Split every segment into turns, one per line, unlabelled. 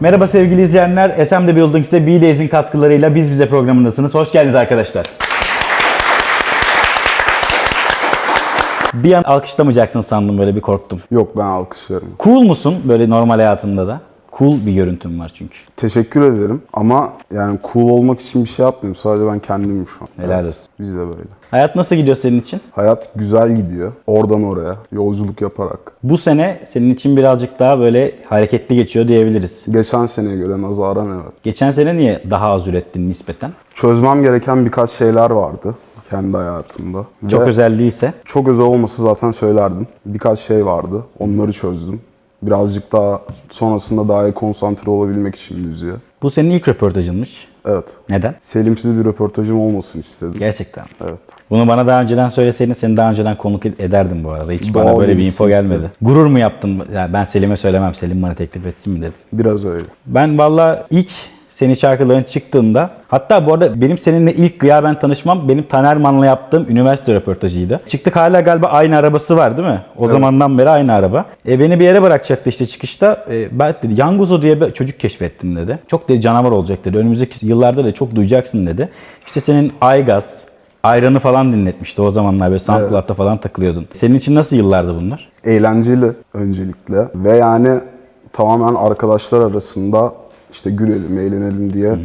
Merhaba sevgili izleyenler. SMD Buildings'te B-Days'in katkılarıyla Biz Bize programındasınız. Hoş geldiniz arkadaşlar. Bir an alkışlamayacaksın sandım böyle bir korktum.
Yok ben alkışlarım.
Cool musun böyle normal hayatında da? Cool bir görüntün var çünkü.
Teşekkür ederim ama yani cool olmak için bir şey yapmıyorum. Sadece ben kendimim şu an.
Helal olsun.
Biz de böyle.
Hayat nasıl gidiyor senin için?
Hayat güzel gidiyor. Oradan oraya yolculuk yaparak.
Bu sene senin için birazcık daha böyle hareketli geçiyor diyebiliriz.
Geçen seneye göre nazaran evet.
Geçen sene niye daha az ürettin nispeten?
Çözmem gereken birkaç şeyler vardı kendi hayatımda.
Çok
Ve
özel değilse.
Çok özel olması zaten söylerdim. Birkaç şey vardı. Onları çözdüm. Birazcık daha sonrasında daha iyi konsantre olabilmek için müziğe.
Bu senin ilk röportajınmış.
Evet.
Neden?
Selimsiz bir röportajım olmasın istedim.
Gerçekten.
Evet.
Bunu bana daha önceden söyleseydin seni daha önceden konuk ederdim bu arada. Hiç bana
Doğal
böyle bir info gelmedi.
istedim.
Gurur mu yaptın? Yani ben Selim'e söylemem. Selim bana teklif etsin mi dedim.
Biraz öyle.
Ben valla ilk senin şarkıların çıktığında hatta bu arada benim seninle ilk gıyaben tanışmam benim Tanerman'la yaptığım üniversite röportajıydı. Çıktık hala galiba aynı arabası var değil mi? O zamandan beri aynı araba. E, beni bir yere bırakacaktı işte çıkışta. E, ben dedi Yanguzo diye bir çocuk keşfettim dedi. Çok dedi canavar olacak dedi. Önümüzdeki yıllarda da çok duyacaksın dedi. İşte senin Aygaz, Ayranı falan dinletmişti o zamanlar böyle SoundCloud'da falan takılıyordun. Senin için nasıl yıllardı bunlar?
eğlenceli öncelikle ve yani tamamen arkadaşlar arasında işte gülelim, eğlenelim diye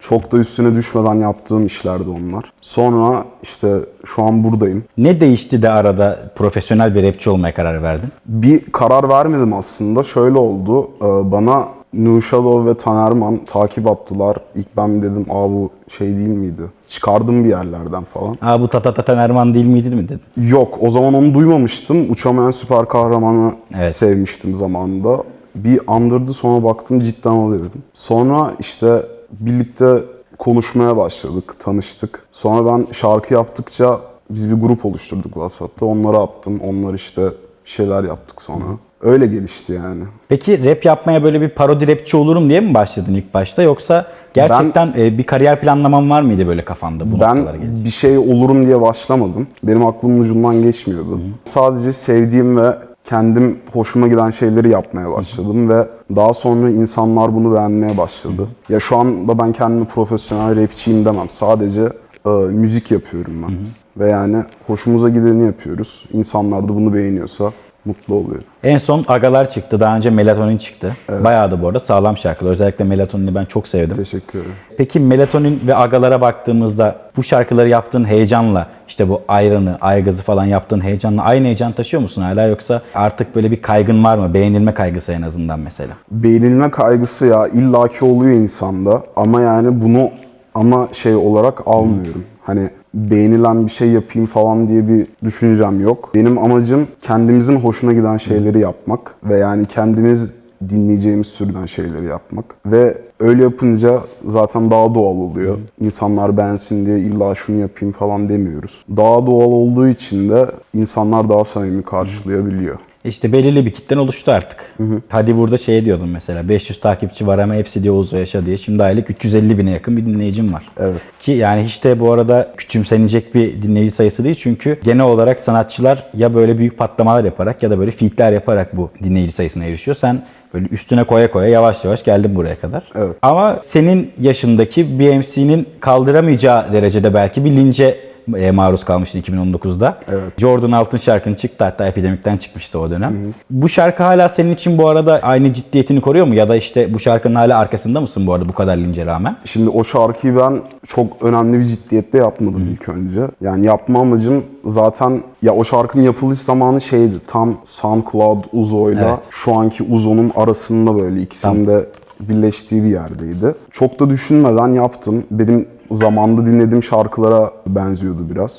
çok da üstüne düşmeden yaptığım işlerdi onlar. Sonra işte şu an buradayım.
Ne değişti de arada profesyonel bir rapçi olmaya karar verdin?
Bir karar vermedim aslında. Şöyle oldu. Ee, Bana Nuşalov ve Tanerman takip attılar. İlk ben dedim aa bu şey değil miydi? Çıkardım bir yerlerden falan.
Aa bu Tata Tata Erman değil miydi mi dedin?
Yok o zaman onu duymamıştım. Uçamayan süper kahramanı
Evet.
sevmiştim zamanında. Bir andırdı sonra baktım cidden o dedim. Sonra işte birlikte konuşmaya başladık, tanıştık. Sonra ben şarkı yaptıkça biz bir grup oluşturduk WhatsApp'ta. Onlara attım. Onlar işte şeyler yaptık sonra. Öyle gelişti yani.
Peki rap yapmaya böyle bir parodi rapçi olurum diye mi başladın ilk başta yoksa gerçekten e, bir kariyer planlaman var mıydı böyle kafanda bu
Ben bir şey olurum diye başlamadım. Benim aklımın ucundan geçmiyordu. Sadece sevdiğim ve kendim hoşuma giden şeyleri yapmaya başladım ve daha sonra insanlar bunu beğenmeye başladı. Ya şu anda ben kendimi profesyonel rapçiyim demem. Sadece e, müzik yapıyorum ben. Ve yani hoşumuza gideni yapıyoruz. İnsanlar da bunu beğeniyorsa mutlu oluyor.
En son Agalar çıktı. Daha önce Melatonin çıktı. Bayağı da bu arada sağlam şarkılar. Özellikle Melatonin'i ben çok sevdim.
Teşekkür ederim.
Peki Melatonin ve Agalara baktığımızda bu şarkıları yaptığın heyecanla işte bu ayranı, aygazı falan yaptığın heyecanla aynı heyecan taşıyor musun hala yoksa artık böyle bir kaygın var mı? Beğenilme kaygısı en azından mesela.
Beğenilme kaygısı ya illaki oluyor insanda ama yani bunu ama şey olarak almıyorum. Hani beğenilen bir şey yapayım falan diye bir düşüncem yok. Benim amacım kendimizin hoşuna giden şeyleri yapmak ve yani kendimiz dinleyeceğimiz türden şeyleri yapmak ve öyle yapınca zaten daha doğal oluyor. İnsanlar beğensin diye illa şunu yapayım falan demiyoruz. Daha doğal olduğu için de insanlar daha samimi karşılayabiliyor.
İşte belirli bir kitlen oluştu artık. Hadi burada şey diyordum mesela 500 takipçi var ama hepsi diyor Uzo yaşa diye. Şimdi aylık 350 bine yakın bir dinleyicim var.
Evet.
Ki yani hiç de bu arada küçümsenecek bir dinleyici sayısı değil. Çünkü genel olarak sanatçılar ya böyle büyük patlamalar yaparak ya da böyle featler yaparak bu dinleyici sayısına erişiyor. Sen böyle üstüne koya koya yavaş yavaş geldin buraya kadar.
Evet.
Ama senin yaşındaki BMC'nin kaldıramayacağı derecede belki bir lince maruz kalmıştı 2019'da.
Evet.
Jordan Altın şarkın çıktı hatta epidemikten çıkmıştı o dönem. Bu şarkı hala senin için bu arada aynı ciddiyetini koruyor mu? Ya da işte bu şarkının hala arkasında mısın bu arada bu kadar lince rağmen?
Şimdi o şarkıyı ben çok önemli bir ciddiyette yapmadım ilk önce. Yani yapma amacım zaten ya o şarkının yapılış zamanı şeydi. Tam SoundCloud Uzo'yla
Evet.
şu anki Uzo'nun arasında böyle ikisinin de birleştiği bir yerdeydi. Çok da düşünmeden yaptım. Benim zamanda dinlediğim şarkılara benziyordu biraz.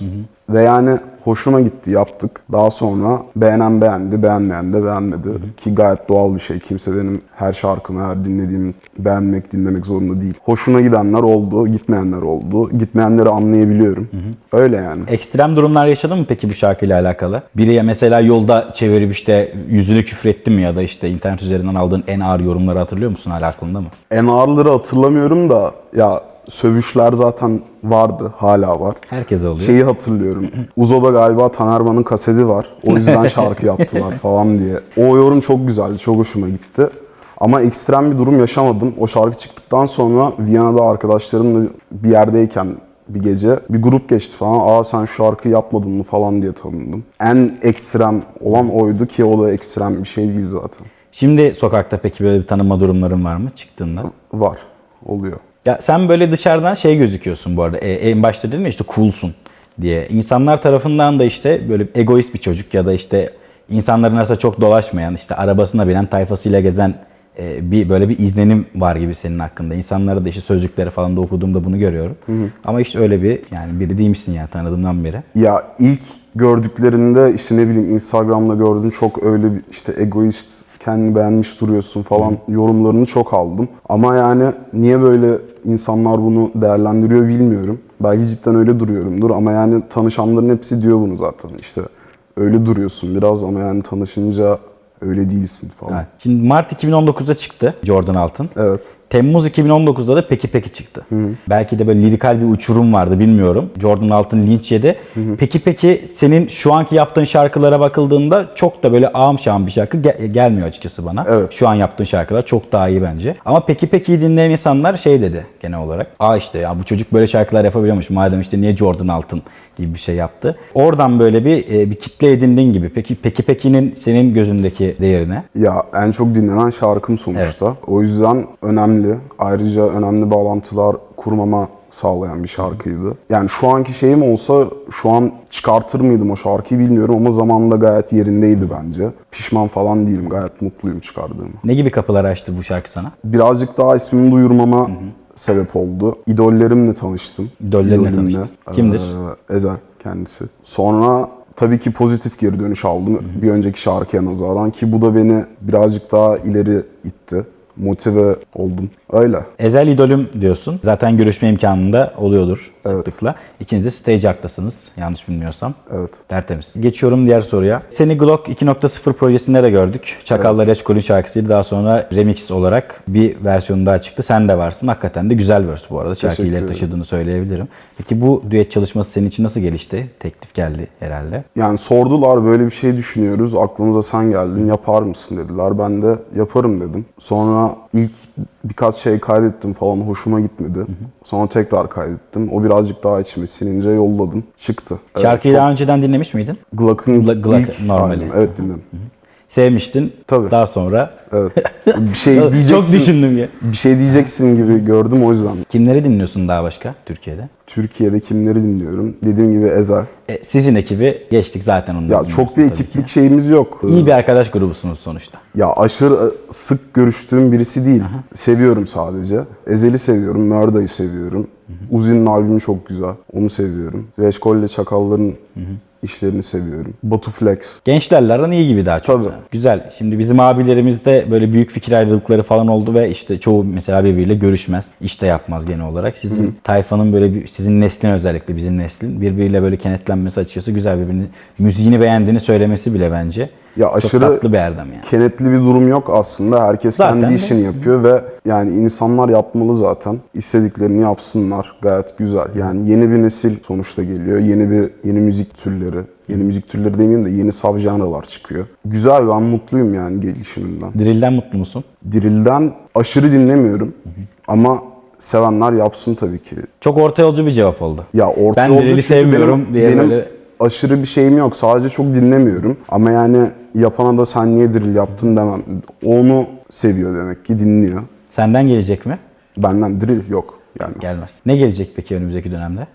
Ve yani hoşuma gitti, yaptık. Daha sonra beğenen beğendi, beğenmeyen de beğenmedi. Ki gayet doğal bir şey. Kimse benim her şarkımı, her dinlediğimi beğenmek, dinlemek zorunda değil. Hoşuna gidenler oldu, gitmeyenler oldu. Gitmeyenleri anlayabiliyorum. Öyle yani.
Ekstrem durumlar yaşadın mı peki bu şarkıyla alakalı? Biri ya mesela yolda çevirip işte yüzüne küfretti mi ya da işte internet üzerinden aldığın en ağır yorumları hatırlıyor musun hala aklında mı?
En ağırları hatırlamıyorum da ya sövüşler zaten vardı, hala var.
Herkese oluyor.
Şeyi hatırlıyorum. Uzo'da galiba Tanerman'ın kaseti var. O yüzden şarkı yaptılar falan diye. O yorum çok güzeldi, çok hoşuma gitti. Ama ekstrem bir durum yaşamadım. O şarkı çıktıktan sonra Viyana'da arkadaşlarımla bir yerdeyken bir gece bir grup geçti falan. Aa sen şu şarkıyı yapmadın mı falan diye tanındım. En ekstrem olan oydu ki o da ekstrem bir şey değil zaten.
Şimdi sokakta peki böyle bir tanınma durumların var mı çıktığında?
Var. Oluyor.
Ya sen böyle dışarıdan şey gözüküyorsun bu arada. E, en başta dedim ya işte coolsun diye. İnsanlar tarafından da işte böyle egoist bir çocuk ya da işte insanların arasında çok dolaşmayan, işte arabasına binen, tayfasıyla gezen e, bir böyle bir izlenim var gibi senin hakkında. İnsanları da işte sözlükleri falan da okuduğumda bunu görüyorum. Ama işte öyle bir yani biri değilmişsin yani tanıdığımdan beri.
Ya ilk gördüklerinde işte ne bileyim Instagram'da gördüm çok öyle bir işte egoist kendini beğenmiş duruyorsun falan yorumlarını çok aldım. Ama yani niye böyle insanlar bunu değerlendiriyor bilmiyorum. Belki cidden öyle duruyorumdur ama yani tanışanların hepsi diyor bunu zaten. İşte öyle duruyorsun biraz ama yani tanışınca öyle değilsin falan.
Ha, Şimdi Mart 2019'da çıktı Jordan Altın.
Evet.
Temmuz 2019'da da Peki Peki çıktı. Belki de böyle lirikal bir uçurum vardı bilmiyorum. Jordan Altın linç yedi. Peki Peki senin şu anki yaptığın şarkılara bakıldığında çok da böyle ağım şahım bir şarkı ge- gelmiyor açıkçası bana.
Evet.
Şu an yaptığın şarkılar çok daha iyi bence. Ama Peki Peki'yi dinleyen insanlar şey dedi genel olarak. Aa işte ya bu çocuk böyle şarkılar yapabiliyormuş. Madem işte niye Jordan Altın gibi bir şey yaptı. Oradan böyle bir e, bir kitle edindin gibi. Peki Peki Peki'nin senin gözündeki değerine?
Ya en çok dinlenen şarkım sonuçta. O yüzden önemli. Ayrıca önemli bağlantılar kurmama sağlayan bir şarkıydı. Yani şu anki şeyim olsa şu an çıkartır mıydım o şarkıyı bilmiyorum ama zamanında gayet yerindeydi bence. Pişman falan değilim. Gayet mutluyum çıkardığıma.
Ne gibi kapılar açtı bu şarkı sana?
Birazcık daha ismimi duyurmama sebep oldu. İdollerimle tanıştım.
İdollerinle
İdolimle.
tanıştın. Kimdir?
Ee, Ezel kendisi. Sonra tabii ki pozitif geri dönüş aldım bir önceki şarkıya nazaran ki bu da beni birazcık daha ileri itti. Motive oldum. Öyle.
Ezel idolüm diyorsun. Zaten görüşme imkanında oluyordur sıklıkla. İkiniz de stage aktasınız yanlış bilmiyorsam.
Evet.
Tertemiz. Geçiyorum diğer soruya. Seni Glock 2.0 projesinde de gördük. Çakallar Reçkol'ün şarkısıydı. Daha sonra remix olarak bir versiyonu daha çıktı. Sen de varsın. Hakikaten de güzel verse bu arada. Şarkıyı ileri taşıdığını söyleyebilirim. Peki bu düet çalışması senin için nasıl gelişti? Teklif geldi herhalde.
Yani sordular böyle bir şey düşünüyoruz. Aklımıza sen geldin yapar mısın dediler. Ben de yaparım dedim. Sonra ilk birkaç şey kaydettim falan hoşuma gitmedi. Sonra tekrar kaydettim. O birazcık daha içime sinince yolladım. Çıktı. Evet,
Şarkıyı
çok-
daha önceden dinlemiş miydin?
Glock'ın
Gla- Glock
ilk
normali.
albümü. Evet dinledim.
Sevmiştin.
Tabii.
Daha sonra
Evet. Bir şey diyeceksin.
çok düşündüm ya.
Bir şey diyeceksin gibi gördüm o yüzden.
Kimleri dinliyorsun daha başka Türkiye'de?
Türkiye'de kimleri dinliyorum? Dediğim gibi Ezel.
E, sizin ekibi geçtik zaten onu.
Ya çok bir ekiplik şeyimiz yok.
İyi bir arkadaş grubusunuz sonuçta.
Ya aşırı e, sık görüştüğüm birisi değil. Seviyorum sadece. Ezel'i seviyorum, Mörda'yı seviyorum. Uzi'nin albümü çok güzel. Onu seviyorum. Reşkol ile Çakalların işlerini seviyorum. Batu Flex.
Gençlerle aran iyi gibi daha çok.
Tabii.
Güzel. Şimdi bizim abilerimizde böyle büyük fikir ayrılıkları falan oldu ve işte çoğu mesela birbiriyle görüşmez. İşte yapmaz genel olarak. Sizin tayfanın böyle bir, sizin neslin özellikle bizim neslin birbiriyle böyle kenetlenmesi açıkçası güzel birbirini müziğini beğendiğini söylemesi bile bence
Ya
çok
aşırı
tatlı bir erdem yani.
kenetli bir durum yok aslında. Herkes
Zaten
kendi
de.
işini yapıyor ve yani insanlar yapmalı zaten. İstediklerini yapsınlar. Gayet güzel. Yani yeni bir nesil sonuçta geliyor. Yeni bir yeni müzik türleri. Yeni müzik türleri demeyeyim de yeni subjanralar çıkıyor. Güzel ben mutluyum yani gelişiminden.
Drill'den mutlu musun?
Drill'den aşırı dinlemiyorum. Ama sevenler yapsın tabii ki.
Çok orta yolcu bir cevap oldu.
Ya orta
Ben
çünkü
sevmiyorum
benim,
diye
benim
böyle-
aşırı bir şeyim yok. Sadece çok dinlemiyorum. Ama yani yapana da sen niye drill yaptın demem. Onu seviyor demek ki dinliyor.
Senden gelecek mi?
Benden drill yok. Yani
Gelmez. Ne gelecek peki önümüzdeki dönemde?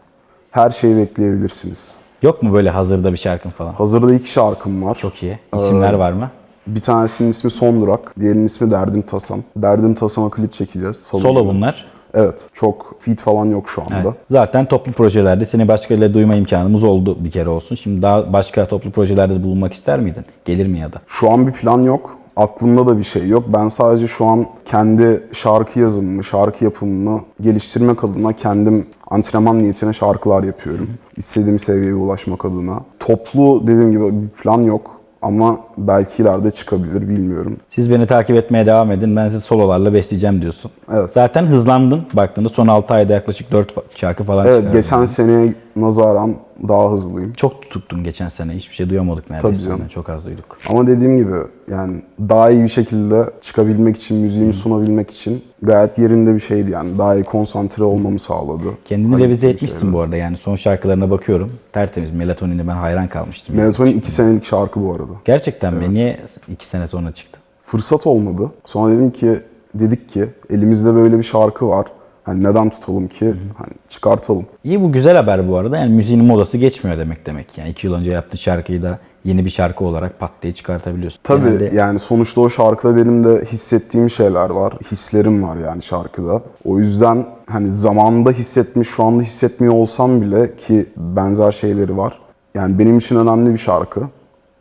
her şeyi bekleyebilirsiniz.
Yok mu böyle hazırda bir şarkın falan?
Hazırda iki şarkım var.
Çok iyi. İsimler
Ee,
var mı?
Bir tanesinin ismi Son Durak, diğerinin ismi Derdim Tasam. Derdim Tasam'a klip çekeceğiz.
Solo
günü.
bunlar.
Evet. Çok feat falan yok şu anda.
Evet. Zaten toplu projelerde seni başkalarıyla duyma imkanımız oldu bir kere olsun. Şimdi daha başka toplu projelerde bulunmak ister miydin? Gelir mi ya da?
Şu an bir plan yok. Aklımda da bir şey yok. Ben sadece şu an kendi şarkı yazımımı, şarkı yapımımı geliştirmek adına kendim antrenman niyetine şarkılar yapıyorum. İstediğim seviyeye ulaşmak adına. Toplu dediğim gibi bir plan yok. Ama belki ileride çıkabilir bilmiyorum.
Siz beni takip etmeye devam edin. Ben sizi sololarla besleyeceğim diyorsun.
Evet.
Zaten hızlandın. Baktığında son 6 ayda yaklaşık 4 şarkı falan
Evet
çıkardın.
geçen seneye nazaran daha hızlıyım.
Çok tuttun geçen sene. Hiçbir şey duyamadık neredeyse.
Tabii canım.
Çok az duyduk.
Ama dediğim gibi yani daha iyi bir şekilde çıkabilmek için, müziğimi sunabilmek için gayet yerinde bir şeydi yani. Daha iyi konsantre olmamı sağladı.
Kendini
Hayır,
revize etmişsin
şeyler.
bu arada. Yani son şarkılarına bakıyorum. Tertemiz. Melatonine ben hayran kalmıştım.
Melatonin 2 senelik şarkı bu arada.
Gerçekten mi? Niye iki sene sonra çıktı?
Fırsat olmadı. Sonra dedim ki, dedik ki elimizde böyle bir şarkı var. Hani neden tutalım ki? Hani çıkartalım.
İyi bu güzel haber bu arada. Yani müziğin modası geçmiyor demek demek. Yani iki yıl önce yaptığı şarkıyı da yeni bir şarkı olarak pat diye çıkartabiliyorsun.
Tabii
Genelde
yani sonuçta o şarkıda benim de hissettiğim şeyler var. Hislerim var yani şarkıda. O yüzden hani zamanında hissetmiş, şu anda hissetmiyor olsam bile ki benzer şeyleri var. Yani benim için önemli bir şarkı.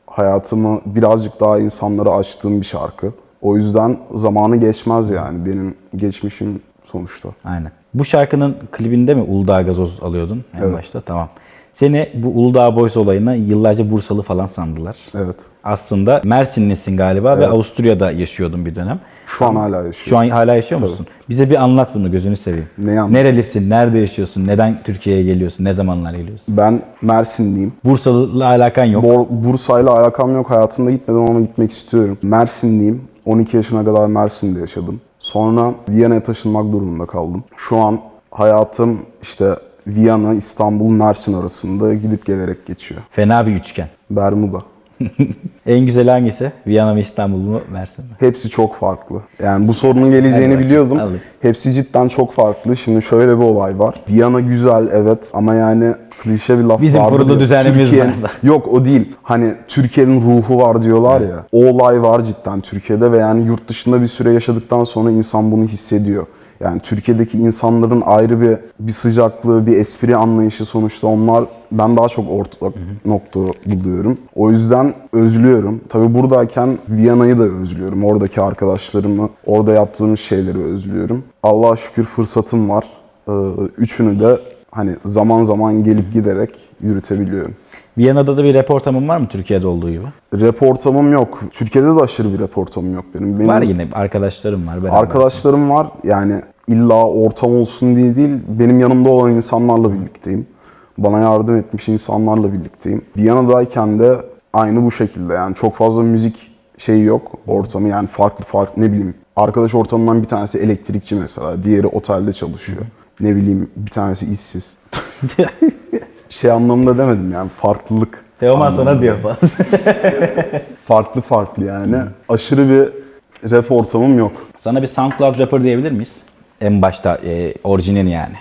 Hayatımı birazcık daha insanlara açtığım bir şarkı. O yüzden zamanı geçmez yani benim geçmişim sonuçta.
Aynen. Bu şarkının klibinde mi Uludağ gazoz alıyordun en
Evet.
başta? Tamam. Seni bu Uludağ Boys olayına yıllarca Bursalı falan sandılar.
Evet.
Aslında Mersinlisin galiba ve Avusturya'da yaşıyordun bir dönem.
Şu an hala yaşıyorum.
Şu an hala yaşıyor musun? Bize bir anlat bunu gözünü seveyim.
Neyi anlat-
Nerelisin? Nerede yaşıyorsun? Neden Türkiye'ye geliyorsun? Ne zamanlar geliyorsun?
Ben Mersinliyim.
Bursalı'la alakan yok.
Bor- Bursa'yla alakam yok. Hayatımda gitmedim ama gitmek istiyorum. Mersinliyim. 12 yaşına kadar Mersin'de yaşadım. Sonra Viyana'ya taşınmak durumunda kaldım. Şu an hayatım işte Viyana, İstanbul, Mersin arasında gidip gelerek geçiyor.
Fena bir üçgen.
Bermuda.
En güzel hangisi? Viyana mı İstanbul mu? Mersin mi?
Hepsi çok farklı. Yani bu sorunun geleceğini
Hadi
biliyordum.
bakalım,
Hepsi cidden çok farklı. Şimdi şöyle bir olay var. Viyana güzel evet ama yani klişe bir laf
Bizim
vardır
kurulu düzenimiz var.
Yok o değil. Hani Türkiye'nin ruhu var diyorlar ya. O olay var cidden Türkiye'de ve yani yurt dışında bir süre yaşadıktan sonra insan bunu hissediyor. Yani Türkiye'deki insanların ayrı bir bir sıcaklığı, bir espri anlayışı sonuçta onlar ben daha çok ortak nokta buluyorum. O yüzden özlüyorum. Tabii buradayken Viyana'yı da özlüyorum. Oradaki arkadaşlarımı, orada yaptığımız şeyleri özlüyorum. Allah'a şükür fırsatım var. Ee, Üçünü de hani zaman zaman gelip giderek yürütebiliyorum.
Viyana'da da bir rap ortamın var mı Türkiye'de olduğu gibi?
Rap ortamım yok. Türkiye'de de aşırı bir rap ortamım yok benim. benim
Var yine arkadaşlarım var. beraber.
Arkadaşlarım var. Yani illa ortam olsun diye değil, benim yanımda olan insanlarla birlikteyim. Bana yardım etmiş insanlarla birlikteyim. Viyana'dayken de aynı bu şekilde yani çok fazla müzik şeyi yok ortamı yani farklı farklı ne bileyim. Arkadaş ortamından bir tanesi elektrikçi mesela, diğeri otelde çalışıyor. Ne bileyim bir tanesi işsiz. Şey anlamında demedim yani farklılık.
Teoman sana diyor falan.
Farklı farklı yani. Aşırı bir rap ortamım yok.
sana bir SoundCloud rapper diyebilir miyiz? En başta e, orijinali yani.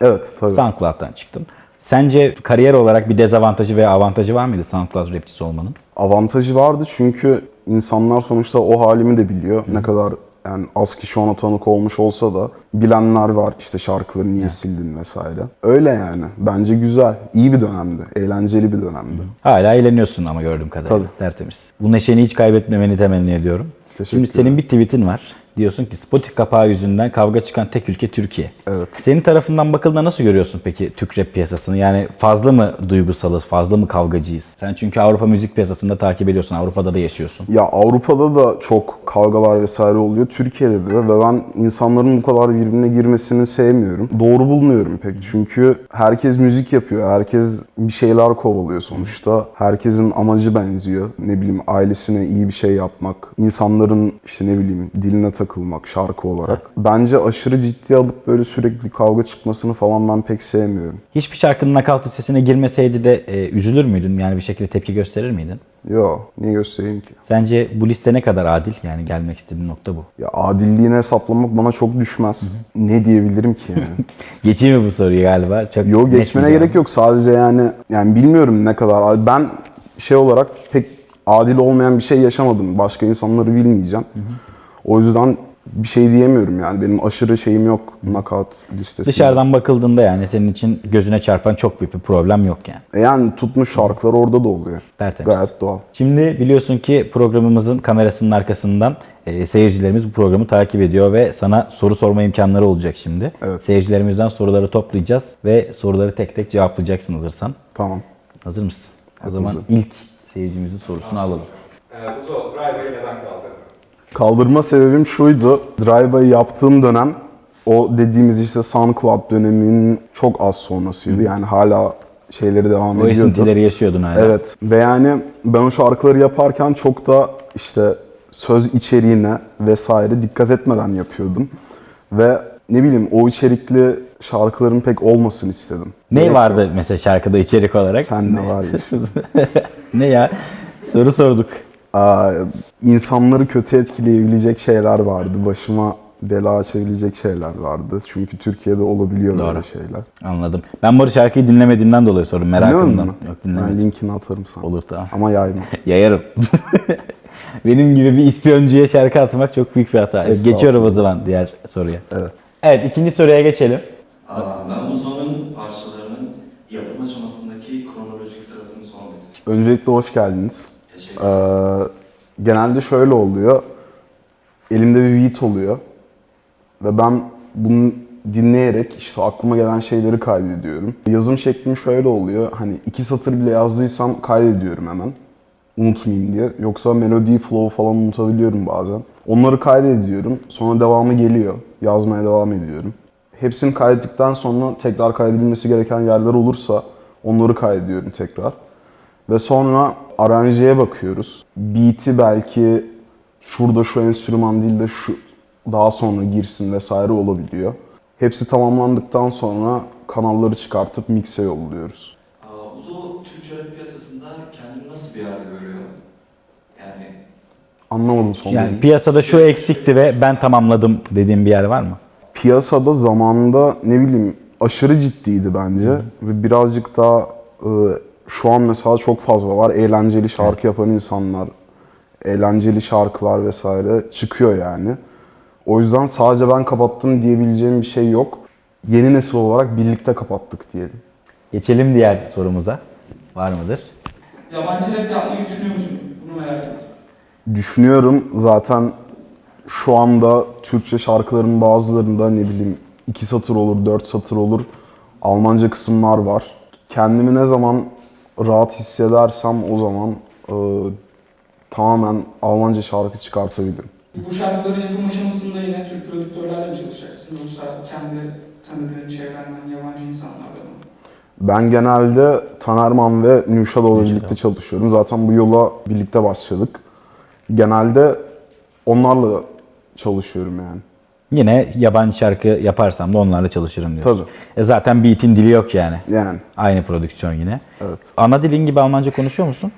Evet tabii.
SoundCloud'dan çıktın. Sence kariyer olarak bir dezavantajı veya avantajı var mıydı SoundCloud rapçisi olmanın?
avantajı vardı çünkü insanlar sonuçta o halimi de biliyor. Ne kadar yani az kişi ona tanık olmuş olsa da bilenler var işte şarkıları niye sildin vesaire. Öyle yani. Bence güzel. iyi bir dönemdi. Eğlenceli bir dönemdi.
Hala eğleniyorsun ama gördüğüm kadarıyla.
Tabii.
Tertemiz. Bu neşeni hiç kaybetmemeni temenni ediyorum.
Teşekkür
Şimdi senin bir tweetin var. Diyorsun ki Spotify kapağı yüzünden kavga çıkan tek ülke Türkiye.
Evet.
Senin tarafından bakıldığında nasıl görüyorsun peki Türk rap piyasasını? Yani fazla mı duygusalız, fazla mı kavgacıyız? Sen çünkü Avrupa müzik piyasasında takip ediyorsun. Avrupa'da da yaşıyorsun.
Ya Avrupa'da da çok kavgalar vesaire oluyor. Türkiye'de de ve ben insanların bu kadar birbirine girmesini sevmiyorum. Doğru bulmuyorum pek. Çünkü herkes müzik yapıyor. Herkes bir şeyler kovalıyor sonuçta. Herkesin amacı benziyor. Ne bileyim ailesine iyi bir şey yapmak. insanların işte ne bileyim diline takılmak şarkı olarak. Bence aşırı ciddiye alıp böyle sürekli kavga çıkmasını falan ben pek sevmiyorum.
Hiçbir şarkının nakalt listesine girmeseydi de e, üzülür müydün? Yani bir şekilde tepki gösterir miydin?
Yo niye göstereyim ki?
Sence bu liste ne kadar adil? Yani gelmek istediğin nokta bu.
Ya adilliğini hesaplamak bana çok düşmez. Ne diyebilirim ki yani?
Geçeyim mi bu soruyu galiba? Çok net bir
geçmene
cevap.
gerek yok. Sadece yani yani bilmiyorum ne kadar. Ben şey olarak pek adil olmayan bir şey yaşamadım. Başka insanları bilmeyeceğim. O yüzden bir şey diyemiyorum yani. Benim aşırı şeyim yok nakat listesi.
Dışarıdan bakıldığında yani senin için gözüne çarpan çok büyük bir problem yok yani.
E Yani tutmuş şarkılar orada da oluyor.
Tertemiz.
Gayet doğal.
Şimdi biliyorsun ki programımızın kamerasının arkasından e, seyircilerimiz bu programı takip ediyor ve sana soru sorma imkanları olacak şimdi.
Evet.
Seyircilerimizden soruları toplayacağız ve soruları tek tek cevaplayacaksın hazırsan.
Tamam.
Hazır mısın? O zaman
hazırım.
ilk seyircimizin sorusunu alalım.
Ee, Uzo, drive'ı neden kaldırdın?
Kaldırma sebebim şuydu. Drive'ı yaptığım dönem o dediğimiz işte SoundCloud döneminin çok az sonrasıydı. Yani hala şeyleri devam
O
ediyordu.
esintileri yaşıyordun hala.
Evet ve yani ben o şarkıları yaparken çok da işte söz içeriğine vesaire dikkat etmeden yapıyordum. Ve ne bileyim o içerikli şarkıların pek olmasın istedim.
Ne
Gerek
vardı
yok.
mesela şarkıda içerik olarak?
Sen ne var
ne ya? Soru sorduk.
İnsanları kötü etkileyebilecek şeyler vardı. Başıma bela açabilecek şeyler vardı. Çünkü Türkiye'de olabiliyor
Doğru.
böyle şeyler.
Anladım. Ben bu şarkıyı dinlemediğimden dolayı sordum merakımdan. Yok
Ben
dinlemedim.
linkini atarım sana.
Olur tamam.
Ama yayma.
Yayarım. Benim gibi bir ispiyoncuya şarkı atmak çok büyük bir hata. Geçiyorum o zaman diğer soruya.
Evet.
Evet ikinci soruya geçelim.
Aa, Ben Muzo'nun parçalarının yapım aşamasındaki kronolojik sırasını sormak istiyorum.
Öncelikle hoş geldiniz. Ee, genelde şöyle oluyor. Elimde bir beat oluyor. Ve ben bunu dinleyerek işte aklıma gelen şeyleri kaydediyorum. Yazım şeklim şöyle oluyor. Hani iki satır bile yazdıysam kaydediyorum hemen. Unutmayayım diye. Yoksa melodi, flow falan unutabiliyorum bazen. Onları kaydediyorum. Sonra devamı geliyor. Yazmaya devam ediyorum. Hepsini kaydettikten sonra tekrar kaydedilmesi gereken yerler olursa onları kaydediyorum tekrar. Ve sonra aranjeye bakıyoruz. Beat'i belki şurada şu enstrüman değil de şu daha sonra girsin vesaire olabiliyor. Hepsi tamamlandıktan sonra kanalları çıkartıp mix'e yolluyoruz.
Aa, Uzo Türkçe rap piyasasında kendini nasıl bir yerde görüyor? Yani
Anlamadım son
Yani piyasada şu eksikti ve ben tamamladım dediğim bir yer var mı?
Piyasada zamanında ne bileyim aşırı ciddiydi bence. Ve birazcık daha e, şu an mesela çok fazla var. Eğlenceli şarkı yapan insanlar, eğlenceli şarkılar vesaire çıkıyor yani. O yüzden sadece ben kapattım diyebileceğim bir şey yok. Yeni nesil olarak birlikte kapattık diyelim.
Geçelim diğer sorumuza. Var mıdır?
Yabancı rap yapmayı düşünüyor musun? Bunu merak ettim.
Düşünüyorum zaten şu anda Türkçe şarkıların bazılarında ne bileyim iki satır olur, dört satır olur. Almanca kısımlar var. Kendimi ne zaman rahat hissedersem o zaman e, tamamen Almanca şarkı çıkartabilirim.
Bu şarkıların yapım aşamasında yine Türk prodüktörlerle mi çalışacaksın yoksa kendi tanıdığın çevrenden yabancı insanlarla mı?
Ben genelde Tanerman ve Nüşadov'la birlikte çalışıyorum. Zaten bu yola birlikte başladık. Genelde onlarla çalışıyorum yani.
Yine yabancı şarkı yaparsam da onlarla çalışırım diyorsun.
Tabii.
E zaten beat'in dili yok yani.
Yani
Aynı prodüksiyon yine.
evet.
Ana dilin gibi Almanca konuşuyor musun?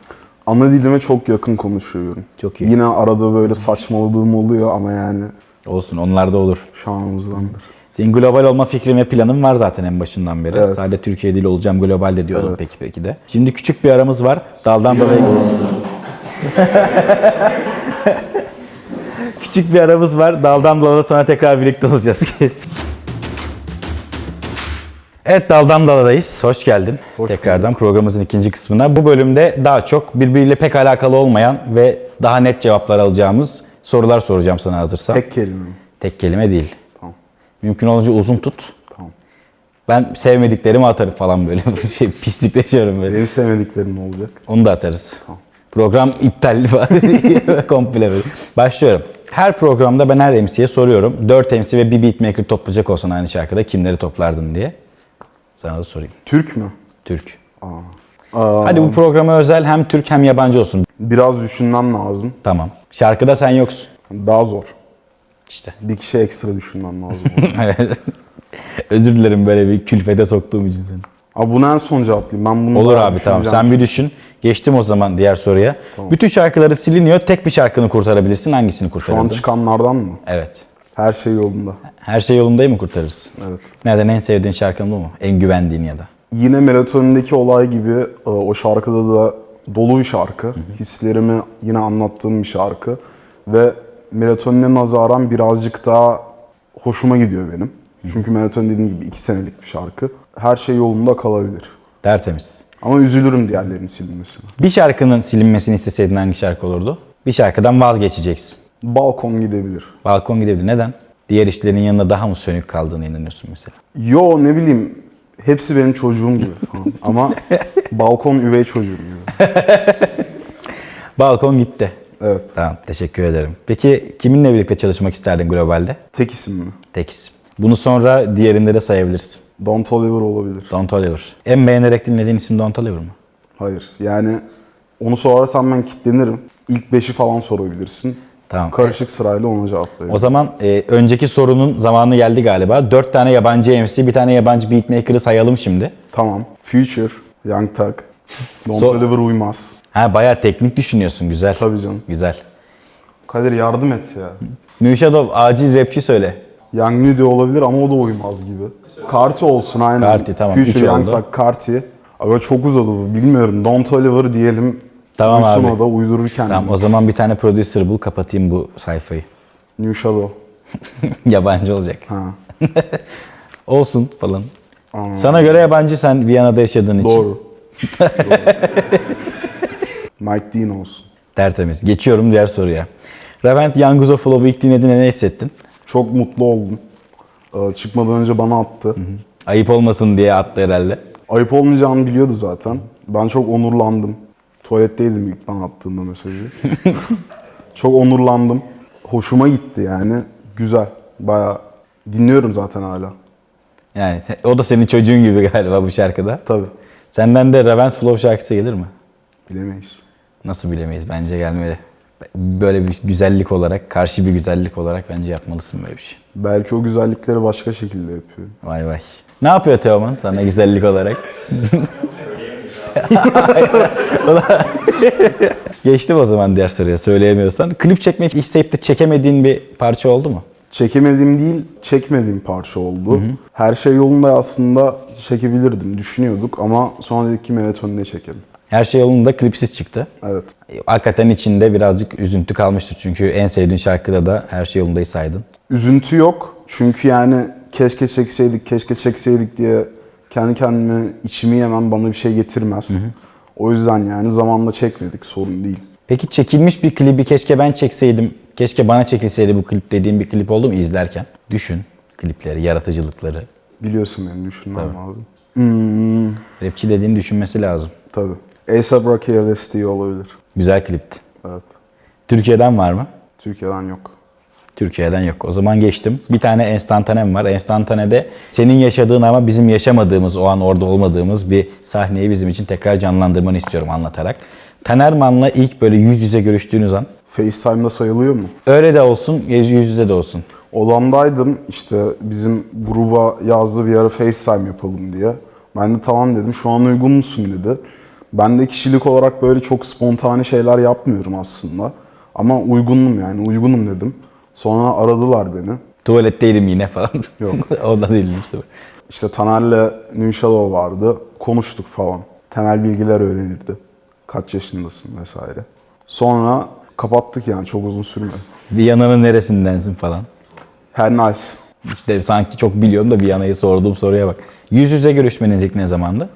Ana dilime çok yakın konuşuyorum.
Çok iyi.
Yine arada böyle saçmaladığım oluyor ama yani
Olsun onlar da olur.
şanımızdandır.
Senin global olma fikrin ve planın var zaten en başından beri.
Evet.
Sadece Türkiye dili olacağım global de diyordun
Evet.
peki peki de. Şimdi küçük bir aramız var. Daldan dalaya Küçük bir aramız var. Daldan dalada sonra tekrar birlikte olacağız. Evet Daldan Dala'dayız. Hoş geldin.
Hoş
Tekrardan programımızın ikinci kısmına. Bu bölümde daha çok birbiriyle pek alakalı olmayan ve daha net cevaplar alacağımız sorular soracağım sana hazırsan.
Tek kelime mi?
Tek kelime değil.
Tamam.
Mümkün olunca uzun tut.
Tamam.
Ben sevmediklerimi atarım falan böyle. şey pislikleşiyorum böyle.
Benim sevmediklerim ne olacak?
Onu da atarız.
Tamam.
Program iptal falan. Komple böyle. Başlıyorum. Her programda ben her MC'ye soruyorum. 4 MC ve bir beatmaker toplayacak olsan aynı şarkıda kimleri toplardın diye. Sana da sorayım.
Türk mü?
Türk.
Aa. Aa,
Hadi bu programa özel hem Türk hem yabancı olsun.
Biraz düşünmem lazım.
Tamam. Şarkıda sen yoksun.
Daha zor.
İşte.
Bir kişi ekstra düşünmem lazım.
Evet. Özür dilerim böyle bir külfete soktuğum için seni.
Abi bunu en son cevaplayayım. Ben bunu
Olur abi tamam. Sen bir düşün. Geçtim o zaman diğer soruya. Bütün şarkıları siliniyor. Tek bir şarkını kurtarabilirsin. Hangisini
Şu an
kurtarırdın?
çıkanlardan mı?
Evet.
Her şey yolunda.
Her şey yolundayı mı kurtarırsın?
Evet.
Nereden en sevdiğin şarkın bu mu? En güvendiğin ya da.
Yine Melatonin'deki olay gibi e, o şarkıda da dolu bir şarkı. Hislerimi yine anlattığım bir şarkı. Ve Melatonin'e nazaran birazcık daha hoşuma gidiyor benim. Çünkü Melatonin dediğim gibi iki senelik bir şarkı. Her şey yolunda kalabilir.
Tertemiz.
Ama üzülürüm diğerlerinin silinmesine.
Bir şarkının silinmesini isteseydin hangi şarkı olurdu? Bir şarkıdan vazgeçeceksin.
Balkon gidebilir.
Balkon gidebilir. Neden? Diğer işlerin yanında daha mı sönük kaldığını inanıyorsun mesela?
Yo ne bileyim hepsi benim çocuğum gibi falan. Ama balkon üvey çocuğum gibi.
Balkon gitti.
Evet.
Tamam teşekkür ederim. Peki kiminle birlikte çalışmak isterdin globalde?
Tek isim mi?
Tek isim. Bunu sonra diğerinde de sayabilirsin.
Don Toliver olabilir.
Don Toliver. En beğenerek dinlediğin isim Don Toliver mı?
Hayır. Yani onu sorarsan ben kitlenirim. İlk 5'i falan sorabilirsin.
Tamam.
Karışık sırayla ona cevaplayayım.
O zaman e, önceki sorunun zamanı geldi galiba. 4 tane yabancı MC, bir tane yabancı beatmaker'ı sayalım şimdi.
Tamam. Future, Young Thug, Don
So-
Toliver uymaz.
Ha bayağı teknik düşünüyorsun. Güzel.
Tabii canım.
Güzel.
Kadir yardım et ya.
Nüşadov acil rapçi söyle.
Young Nude olabilir ama o da uymaz gibi. Karti olsun aynen.
Karti, tamam.
Future, Young. Thug, Karti. Aga çok uzadı bu. Bilmiyorum. Don Toliver diyelim.
Tamam
Uysun
abi.
o da uydurur kendini.
Tamam o zaman bir tane producer bul kapatayım bu sayfayı.
New Shadow.
yabancı olacak.
Ha.
Olsun falan.
Aa,
Sana göre yabancı sen Viyana'da yaşadığın için.
Doğru. Doğru. Mike Dean olsun.
Tertemiz. Geçiyorum diğer soruya. Revent Young of Flow'u ilk dinlediğinde ne hissettin?
Çok mutlu oldum. Ee, çıkmadan önce bana attı.
Ayıp olmasın diye attı herhalde.
Ayıp olmayacağını biliyordu zaten. Ben çok onurlandım. Tuvaletteydim ilk bana attığında mesajı. çok onurlandım. Hoşuma gitti yani. Güzel. Bayağı dinliyorum zaten hala.
Yani o da senin çocuğun gibi galiba bu şarkıda.
Tabii.
Senden de Revent Flow şarkısı gelir mi?
Bilemeyiz.
Nasıl bilemeyiz? Bence gelmeli. Böyle bir güzellik olarak, karşı bir güzellik olarak bence yapmalısın böyle bir şey.
Belki o güzellikleri başka şekilde yapıyor.
Vay vay. Ne yapıyor Teoman sana güzellik olarak? Geçtim o zaman diğer soruya söyleyemiyorsan. Klip çekmek isteyip de çekemediğin bir parça oldu mu?
Çekemediğim değil, çekmediğim parça oldu. Her şey yolunda aslında çekebilirdim, düşünüyorduk ama sonra dedik ki maratonine çekelim.
Her şey yolunda klipsiz çıktı.
Evet.
Hakikaten içinde birazcık üzüntü kalmıştı çünkü en sevdiğin şarkıda da her şey yolundayı saydın.
Üzüntü yok çünkü yani keşke çekseydik, keşke çekseydik diye kendi kendime içimi yemem bana bir şey getirmez. O yüzden yani zamanla çekmedik, sorun değil.
Peki çekilmiş bir klibi keşke ben çekseydim, keşke bana çekilseydi bu klip dediğim bir klip oldu mu izlerken? Düşün klipleri, yaratıcılıkları.
Biliyorsun benim düşünmem lazım. Hmm,
Rapçi dediğini düşünmesi lazım.
tabii. A$AP Rocky LSD olabilir.
Güzel klipti.
Evet.
Türkiye'den var mı?
Türkiye'den yok.
Türkiye'den yok. O zaman geçtim. Bir tane enstantanem var. Enstantanede senin yaşadığın ama bizim yaşamadığımız, o an orada olmadığımız bir sahneyi bizim için tekrar canlandırmanı istiyorum anlatarak. Tanerman'la ilk böyle yüz yüze görüştüğünüz an.
FaceTime'da sayılıyor mu?
Öyle de olsun, yüz yüze de olsun.
Odamdaydım işte bizim gruba yazdı bir ara FaceTime yapalım diye. Ben de tamam dedim şu an uygun musun dedi. Ben de kişilik olarak böyle çok spontane şeyler yapmıyorum aslında. Ama uygunum yani uygunum dedim. Sonra aradılar beni.
Tuvaletteydim yine falan.
Yok.
o da değilmiş tabii.
İşte Taner'le Nüşalov vardı. Konuştuk falan. Temel bilgiler öğrenildi. Kaç yaşındasın vesaire. Sonra kapattık yani çok uzun sürmedi.
Viyana'nın neresindensin falan.
Her nice.
İşte sanki çok biliyorum da Viyana'yı sorduğum soruya bak. Yüz yüze görüşmeniz ilk ne zamandı?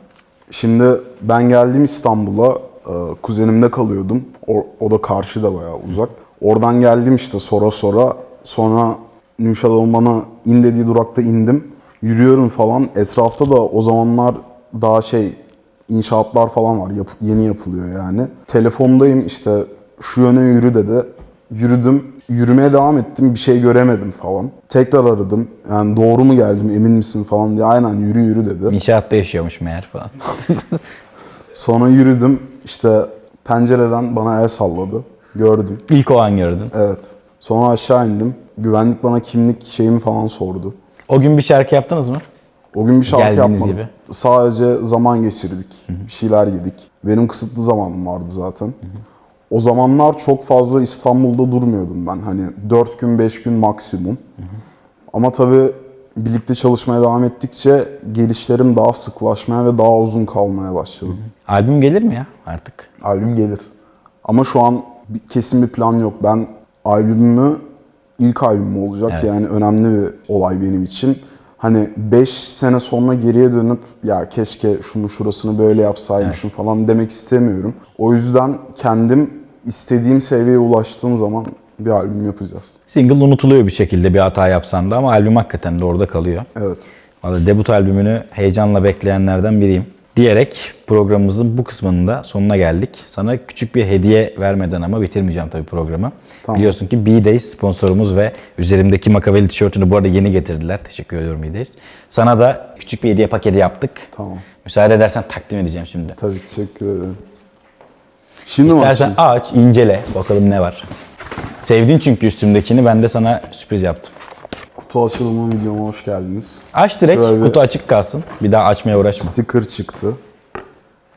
Şimdi ben geldim İstanbul'a, e, kuzenimde kalıyordum. O, o da karşıda bayağı uzak. Oradan geldim işte sonra sonra. Sonra Nüşadov'un bana in dediği durakta indim. Yürüyorum falan. Etrafta da o zamanlar daha şey inşaatlar falan var. Yap- yeni yapılıyor yani. Telefondayım işte şu yöne yürü dedi. Yürüdüm. Yürümeye devam ettim. Bir şey göremedim falan. Tekrar aradım. Yani doğru mu geldim emin misin falan diye. Aynen yürü yürü dedi.
İnşaatta yaşıyormuş meğer falan.
Sonra yürüdüm. işte pencereden bana el salladı. Gördüm.
İlk o an gördün.
Evet. Sonra aşağı indim. Güvenlik bana kimlik şeyimi falan sordu.
O gün bir şarkı yaptınız mı?
O gün bir şarkı
Geldiğiniz
yapmadım.
gibi.
Sadece zaman geçirdik. Bir şeyler yedik. Benim kısıtlı zamanım vardı zaten. O zamanlar çok fazla İstanbul'da durmuyordum ben. Hani 4 gün 5 gün maksimum. Ama tabii birlikte çalışmaya devam ettikçe gelişlerim daha sıklaşmaya ve daha uzun kalmaya başladı.
Albüm gelir mi ya artık?
Albüm gelir. Ama şu an bir, kesin bir plan yok. Ben albümümü ilk albümüm olacak.
Evet.
Yani önemli bir olay benim için. Hani 5 sene sonra geriye dönüp ya keşke şunu şurasını böyle yapsaymışım falan demek istemiyorum. O yüzden kendim istediğim seviyeye ulaştığım zaman bir albüm yapacağız.
Single unutuluyor bir şekilde bir hata yapsan da ama albüm hakikaten de orada kalıyor.
Evet.
Vallahi debut albümünü heyecanla bekleyenlerden biriyim. Diyerek programımızın bu kısmının da sonuna geldik. Sana küçük bir hediye vermeden ama bitirmeyeceğim tabii programı.
Tamam.
Biliyorsun ki B-Days sponsorumuz ve üzerimdeki Makaveli tişörtünü bu arada yeni getirdiler. Teşekkür ediyorum B-Days. Sana da küçük bir hediye paketi yaptık.
Tamam.
Müsaade edersen takdim edeceğim şimdi.
Tabii teşekkür ederim. Şimdi
İstersen aç, incele. Bakalım ne var. Sevdin çünkü üstümdekini. Ben de sana sürpriz yaptım.
Kutu açılımı videoma hoş geldiniz.
Aç direkt,
Şöyle
kutu açık kalsın. Bir daha açmaya uğraşma.
Sticker çıktı.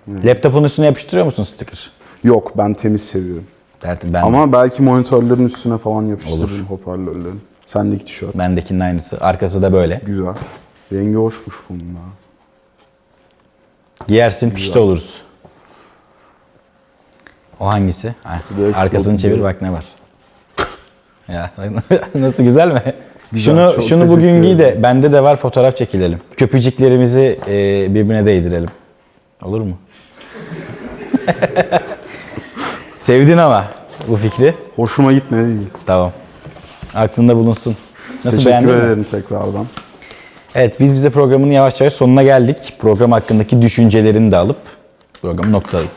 Laptopun üstüne yapıştırıyor musun sticker?
Yok ben temiz seviyorum.
Derdim ben
Ama belki monitörlerin üstüne falan yapıştırırım hoparlörlerin. Sendeki tişört.
Bendekinin aynısı. Arkası da böyle.
Güzel. Rengi hoşmuş bunun da.
Giyersin pişti oluruz. O hangisi? Ha,
Direkt
Arkasını çevir bak ne var. Ya nasıl güzel mi?
Güzel,
şunu şunu bugün
teşekkür
giy de bende de var fotoğraf çekilelim. Köpücüklerimizi e, birbirine değdirelim. Olur mu? Sevdin ama bu fikri.
Hoşuma gitmedi.
Tamam. Aklında bulunsun. Nasıl
Teşekkür
beğendin mi?
ederim tekrardan.
Evet biz bize programın yavaş yavaş sonuna geldik. Program hakkındaki düşüncelerini de alıp programı noktalayalım.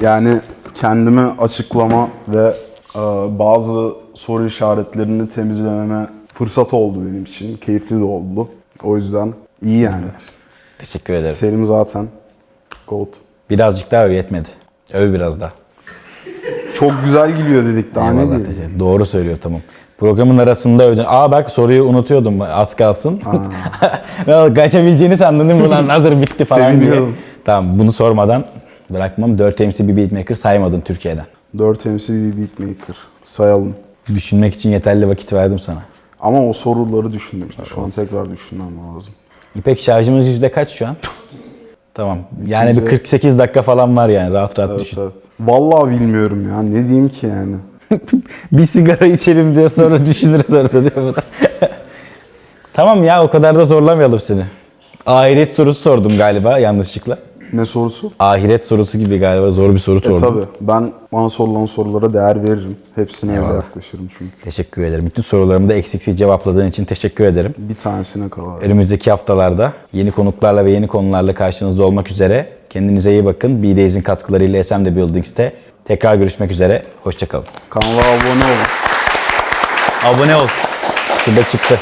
Yani kendime açıklama ve e, bazı soru işaretlerini temizlememe fırsat oldu benim için. Keyifli de oldu. O yüzden iyi yani.
Teşekkür ederim.
Selim zaten gold.
Birazcık daha öv yetmedi. Öv biraz daha.
Çok güzel gidiyor dedik daha ne
Eyvallah,
diyeyim.
Doğru söylüyor tamam. Programın arasında övdün. Aa bak soruyu unutuyordum az kalsın. Ya, Kaçabileceğini sandın değil mi? Ulan hazır bitti falan diye.
Seviniyordum.
Tamam bunu sormadan bırakmam. 4 MC bir beatmaker saymadın Türkiye'den.
4 MC bir beatmaker. Sayalım.
Düşünmek için yeterli vakit verdim sana.
Ama o soruları düşündüm işte. Şu an tekrar düşünmem lazım.
İpek şarjımız yüzde kaç şu an? tamam. Yani bir
Yüzde-
48 dakika falan var yani rahat rahat
Evet,
düşün.
evet. Vallahi bilmiyorum ya. Ne diyeyim ki yani.
bir sigara içelim diye sonra düşünürüz orada diyor bu da. tamam ya o kadar da zorlamayalım seni. Ahiret sorusu sordum galiba yanlışlıkla.
Ne sorusu?
Ahiret sorusu gibi galiba zor bir soru
E
sordum.
tabi. Ben bana sorulan sorulara değer veririm. Hepsine öyle yaklaşırım çünkü.
Teşekkür ederim. Bütün sorularımı da eksiksiz cevapladığın için teşekkür ederim.
Bir tanesine kadar.
Önümüzdeki haftalarda yeni konuklarla ve yeni konularla karşınızda olmak üzere. Kendinize iyi bakın. B-Days'in katkılarıyla SMD Buildings'te tekrar görüşmek üzere. Hoşçakalın.
Kanala abone olun.
Abone ol. Şurada çıktı.